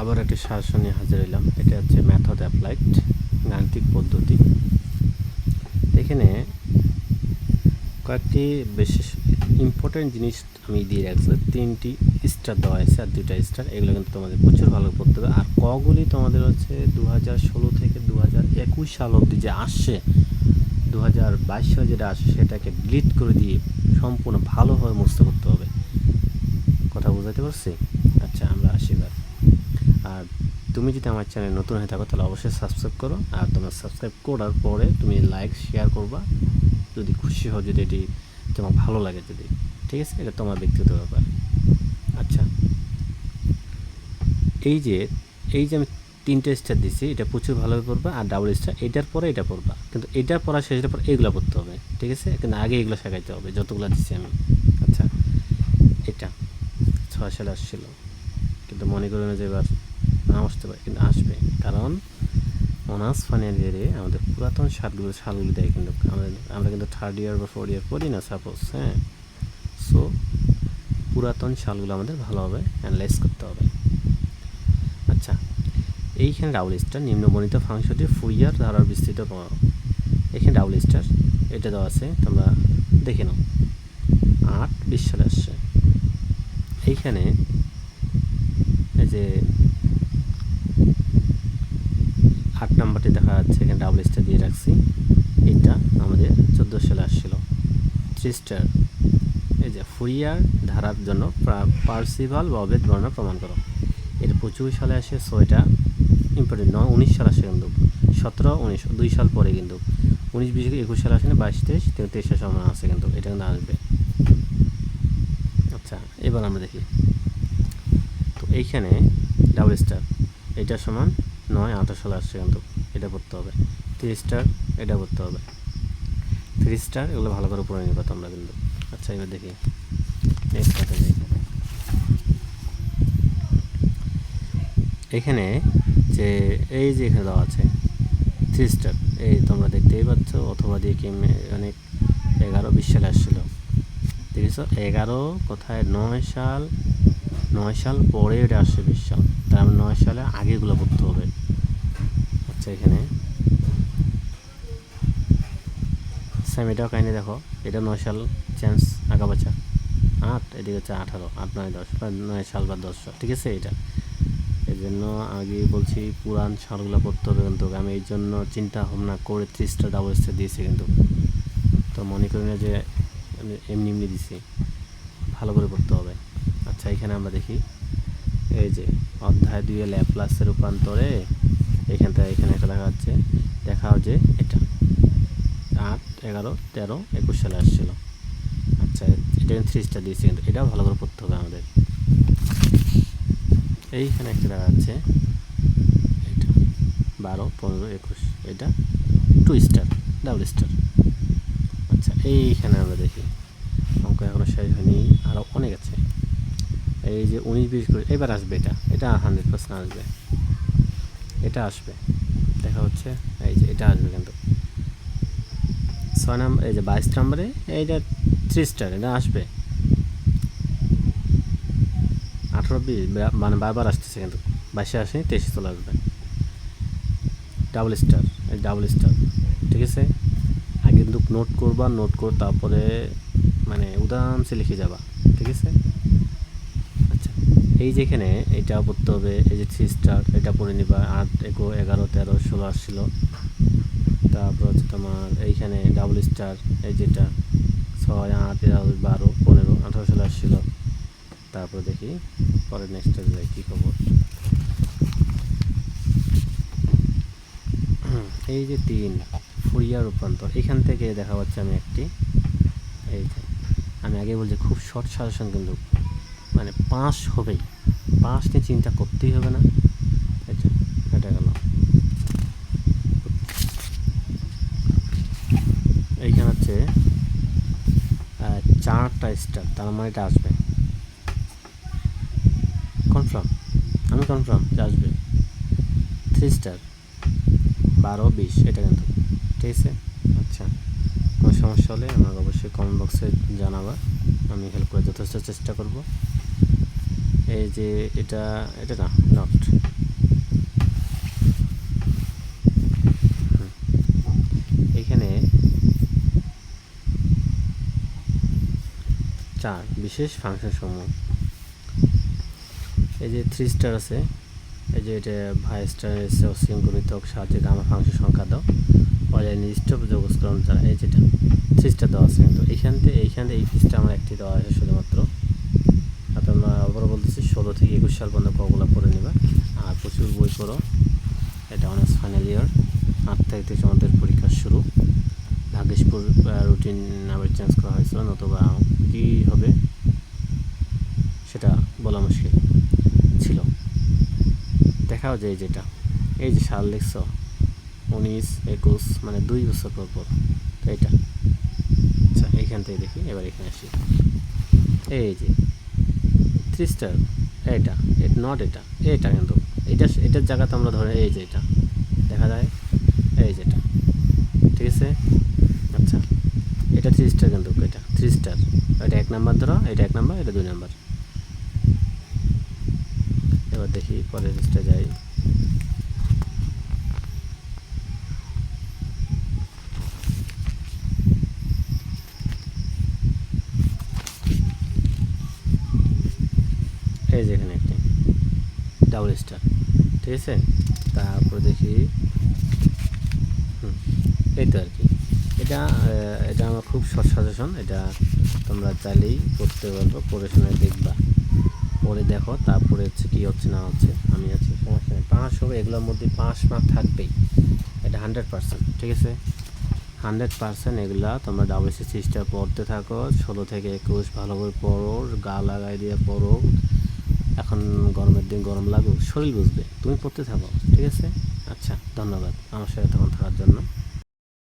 আবার একটি সাজেশন নিয়ে হাজির হলাম এটা হচ্ছে ম্যাথড অ্যাপ্লাইড গাণিতিক পদ্ধতি। এখানে কয়েকটি বিশেষ ইম্পর্টেন্ট জিনিস আমি দিয়ে রাখছি। তিনটি স্টার দেওয়া আছে আর দুইটা স্টার এগুলো কিন্তু তোমাদের প্রচুর ভালো পড়তে হবে। আর কগুলি তোমাদের হচ্ছে দু হাজার ষোলো থেকে দু হাজার একুশ সাল অবধি যে আসছে দু হাজার বাইশ সালে যেটা আসে সেটাকে ডিলিট করে দিয়ে সম্পূর্ণ ভালোভাবে মুক্ত করতে হবে। কথা বোঝাতে পারছি? আচ্ছা আমরা আসি এবার। আর তুমি যদি আমার চ্যানেল নতুন হয়ে থাকো, তাহলে অবশ্যই সাবস্ক্রাইব করো। আর তোমার সাবস্ক্রাইব করার পরে তুমি লাইক শেয়ার করবা। যদি খুশি হও, যদি এটি তোমার ভালো লাগে যদি, ঠিক আছে? এটা তোমার ব্যক্তিগত ব্যাপার। আচ্ছা। এই যে এই যে আমি তিনটে স্টার দিচ্ছি এটা প্রচুর ভালোভাবে পড়বা, আর ডাবল স্টার এটার পরে এটা পড়বা। কিন্তু এটার পড়া শেষের পর এগুলো পড়তে হবে, ঠিক আছে? কিন্তু আগে এগুলো শেখাইতে হবে, যতগুলো দিচ্ছি আমি। আচ্ছা এটা। ছয় সালে আসছিল। কিন্তু মনে করি না যে এবার না আসতে পারে কিন্তু আসবে। কারণ অনার্স ফাইনাল ইয়ারে আমাদের পুরাতন সালগুলো সালগুলো দেয় কিন্তু আমরা কিন্তু থার্ড ইয়ার বা ফোর্থ ইয়ার পড়ি না সাপোজ হ্যাঁ? সো পুরাতন সালগুলো আমাদের ভালোভাবে অ্যানালাইজ করতে হবে। আচ্ছা এইখানে ডাবল স্টার নিম্নবর্ণিত ফাংশনটি ফুইয়ার ধারার বিস্তৃত প্রমাণ। এখানে ডাবল স্টার এটা দেওয়া আছে, তোমরা দেখে নাও। আট বিশ সালে আসছে। এইখানে এই যে আট নাম্বারটি দেখা যাচ্ছে, এখানে ডাবল স্টার দিয়ে রাখছি। এটা আমাদের চোদ্দ সালে আসছিল। থ্রি স্টার এই যে ফুরিয়ার ধারার জন্য পার্সিভাল বা অভেদ বর্ণনা প্রমাণ করো। এটা পঁচিশ সালে আসে সো এটা ইম্পর্টেন্ট নয়, উনিশ সাল আসে কিন্তু। সতেরো, উনিশ, দুই সাল পরে কিন্তু। উনিশ, বিশ, একুশ সালে আসে না বাইশ, তেইশ তেইশের সময় আসে কিন্তু, এটা কিন্তু আসবে। আচ্ছা এবার আমরা দেখি। তো এইখানে ডাবল স্টার এটা সমান নয়, আঠাশ সালে আসছে কিন্তু এটা পড়তে হবে। থ্রি স্টার এটা পড়তে হবে। থ্রি স্টার এগুলো ভালো করে পড়ে নিবা তোমরা কিন্তু। আচ্ছা এবার দেখি। নেক্সট এখানে যে, এই যে এখানে দেওয়া আছে থ্রি স্টার এই তোমরা দেখতেই পাচ্ছ, অথবা দিয়ে কি অনেক এগারো বিশ সালে আসছিল। দেখেছ? এগারো কোথায়? নয় সাল নয় সাল পরে এটা আসছে বিশ সাল। তার মানে নয় সালে আগেগুলো পড়তে হবে। আচ্ছা এখানে। সেম কাহিনি দেখো। এটা নয় সাল চেঞ্জ আগা বাচ্চা আট, এদিকে হচ্ছে আঠারো। আট, নয়, দশ। বা নয় সাল বা দশ সাল। ঠিক আছে এটা? এই জন্য আগে বলছি পুরান সালগুলো পড়তে হবে কিন্তু আমি এই জন্য চিন্তা ভাবনা করে ত্রিশটা ডাবল স্টার দিয়েছি কিন্তু। তো মনে করি না যে এমনি এমনি দিছি। ভালো করে পড়তে হবে। আচ্ছা এখানে আমরা দেখি। এই যে, অধ্যায় দুই ল্যাপ্লাসের রূপান্তরে এখান থেকে এখানে একটা দেখা যাচ্ছে। দেখাও যে এটা। আট, এগারো, তেরো, একুশ সালে আসছিল। আচ্ছা এটা থ্রি স্টার দিয়েছি কিন্তু এটাও ভালো করে পড়তে হবে আমাদের। এইখানে একটা দেখা যাচ্ছে। এটা, বারো, পনেরো, একুশ, এটা টু স্টার ডাবল স্টার আচ্ছা এইখানে আমরা দেখি। অঙ্ক এখনও শেষ হয়নি আরও অনেক আছে। এই যে উনিশ, বিশ করে এবার আসবে এটা। এটা হান্ড্রেড পার্সেন্ট আসবে। আসবে। দেখা হচ্ছে। এই যে এটা আসবে কিন্তু। ছয় নাম্বার এই যে বাইশ নাম্বারে এইটা থ্রি স্টার এটা আসবে। আঠারো বিশ মানে বারবার আসতেছে কিন্তু। বাইশে আসে, তেইশে চলে আসবে। ডাবল স্টার, এই ডাবল স্টার। ঠিক আছে? আগে কিন্তু নোট করবা নোট কর তারপরে মানে উদাহরণসে লিখে যাবা। ঠিক আছে? এই যেখানে এটা পড়তে হবে, এই যে থ্রি স্টার এটা পড়ে নিবা। আট এগো এগারো, তেরো, ষোলো আসছিল। তারপর হচ্ছে তোমার এইখানে ডাবল স্টার এই যেটা, ছয়, আট, এগারো, বারো, পনেরো, আঠারো, ষোলো আসছিল। তারপর দেখি পরে নেক্সট যাই, কী খবর? এই যে তিন, ফুরিয়া রূপান্তর, এখান থেকে দেখা পাচ্ছে আমি একটি, এই আমি আগে বলছি খুব শর্ট সাজেশন কিন্তু মানে পাঁচ হবেই। পাঁচ নিয়ে চিন্তা করতেই হবে না। এটা গেল। এইখানে হচ্ছে চারটা স্টার তার মানে এটা আসবে। কনফার্ম আমি কনফার্ম যে আসবে। থ্রি স্টার বারো, বিশ, এটা কিন্তু। ঠিক আছে? আচ্ছা কোনো সমস্যা হলে আমাকে অবশ্যই কমেন্ট বক্সে জানাবা। আমি হেল্প করে যথেষ্ট চেষ্টা করব। এই যে এটা এটা না নট এখানে চার বিশেষ ফাংশন সমূহ। এই যে থ্রি স্টার আছে, এই যে এটা ভাই স্টার এসে অসীম গণিতক সাহায্যে গামা ফাংশন সংখ্যা দাও। অজায় নির্দিষ্ট যোগস্করণ দ্বারা এই যেটা থ্রি দেওয়া আছে কিন্তু এইখান থেকে এইখান থেকে এই পিসটা আমার একটি দেওয়া আছে শুধুমাত্র। আর তোমরা আবারও বলতেছি, ষোলো থেকে একুশ সাল পর্যন্ত কগুলো পড়ে নেবা। আর প্রচুর বই পড়ো। এটা অনার্স ফাইনাল ইয়ার আট তারিখ থেকে তোমাদের পরীক্ষা শুরু। ভাগ্যেশপুর রুটিন আবার চেঞ্জ করা হয়েছিল, নতুবা কী হবে সেটা বলা মুশকিল ছিল। দেখাও যায় যেটা। এই যে সাল লিখছ উনিশ, একুশ মানে দুই বছর পর পর। তো এটা আচ্ছা এইখান থেকে দেখি, এবার এখানে আসি। এই যে থ্রি স্টার এটা নট এটা এটা কিন্তু। এটা এটার জায়গাতে আমরা ধরে, এই যে এটা। দেখা যায়, এই যেটা ঠিক আছে? আচ্ছা এটা থ্রি স্টার কিন্তু, এটা থ্রি স্টার এটা এক নাম্বার ধরো, এটা এক নাম্বার, এটা দুই নাম্বার। এবার দেখি পরের লিস্টে যাই। এই যে এখানে একটি ডাবল স্টার ঠিক আছে? তারপর দেখি এই তো আর কি। এটা এটা আমার খুব শর্ট সাজেশন এটা তোমরা চাইলেই করতে পারব পড়ে শুনে দেখবা। পরে দেখো, তারপরে হচ্ছে কী হচ্ছে না হচ্ছে, আমি আছি, সমস্যা নেই। পাঁচ হবে, এগুলোর মধ্যে পাঁচ মার্ক থাকবেই। এটা হান্ড্রেড পার্সেন্ট ঠিক আছে? হান্ড্রেড পার্সেন্ট এগুলা তোমরা ডাবল সি সিক্সটা পড়তে থাকো, ষোলো থেকে একুশ ভালোভাবে পড়ো, গা লাগাই দিয়ে পড়ো এখন গরমের দিন গরম লাগুক, শরীর বুঝবে। তুমি পড়তে থাকো, ঠিক আছে? আচ্ছা ধন্যবাদ। আমার সাথে তখন থাকার জন্য।